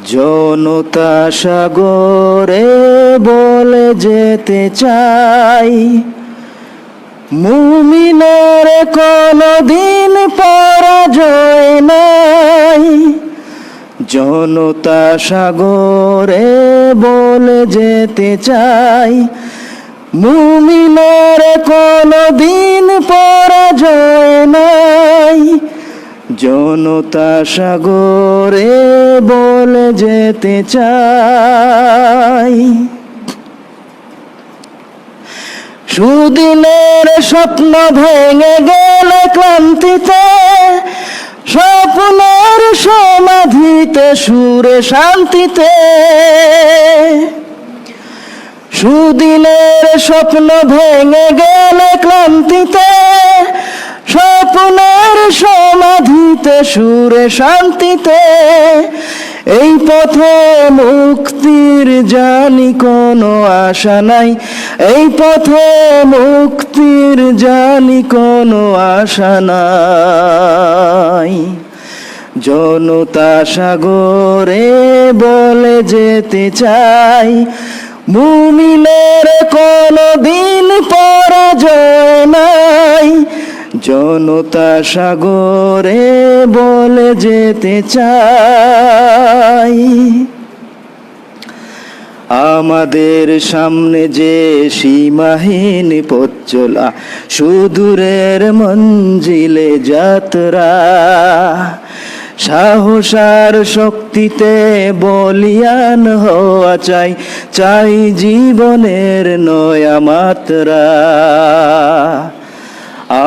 জনতা সাগরে বলে যেতে চাই। মুমিনের কোনো দিন পরাজয় নাই। জনতা সাগরে বলে যেতে চাই। মুমিনের কোনো দিন পরাজয় নাই জনতা সাগরে বলে যেতে চাই। সুদিনের স্বপ্ন ভেঙে গেলে ক্লান্তিতে, স্বপ্নের সমাধিতে, সুরে শান্তিতে। সুদিনের স্বপ্ন ভেঙে গেলে ক্লান্তিতে, স্বপ্নের সমাধিতে সুরে শান্তিতে, এই পথে মুক্তির জানি কোনো আশা নাই। এই পথে মুক্তির জানি কোনো আশা নাই। জনতা সাগরে বলে যেতে চাই মুমিনের কোনো দিন পরাজয় জনতা সাগরে বলে যেতে চাই। আমাদের সামনে যে সীমাহীন পথ চলা সুদূরের মঞ্জিলে যাত্রা, সাহসার শক্তিতে বলিয়ান হওয়া চাই চাই জীবনের নয়া মাত্রা।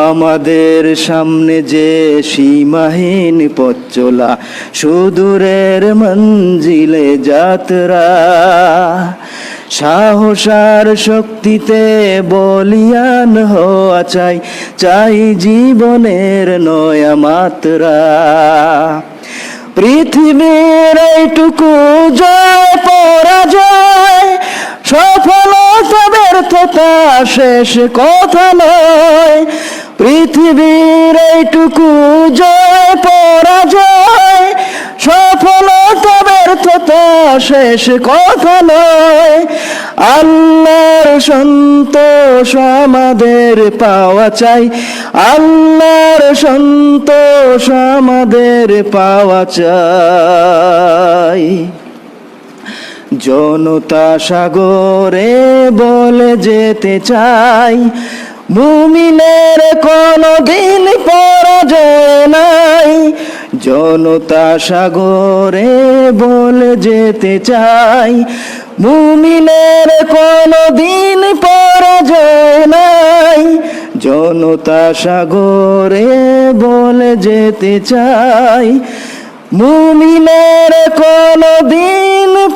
আমাদের সামনে যে সীমাহীন পথ চলা, সুদূরের মঞ্জিলে যাত্রা। সাহসার শক্তিতে বলিয়ান হওয়া চাই চাই জীবনের নয়া মাত্রা। পৃথিবীর এইটুকু জয়, পরাজয়, সফলতা, ব্যর্থতা শেষ কথা নয়। পৃথিবীর এইটুকু জয়, পরাজয়, সফলতা ব্যর্থতা শেষ কথা নয়। আল্লাহর সন্তোষ আমাদের পাওয়া চাই। আল্লাহর সন্তোষ আমাদের পাওয়া চাই। জনতা সাগরে বলে যেতে চাই। মুমিনের কোনো দিন পরাজয় নাই। জনতা সাগরে বলে যেতে চাই। মুমিনের কোনো দিন পরাজয় নাই। জনতা সাগরে বলে যেতে চাই। মুমিনের কোনো দিন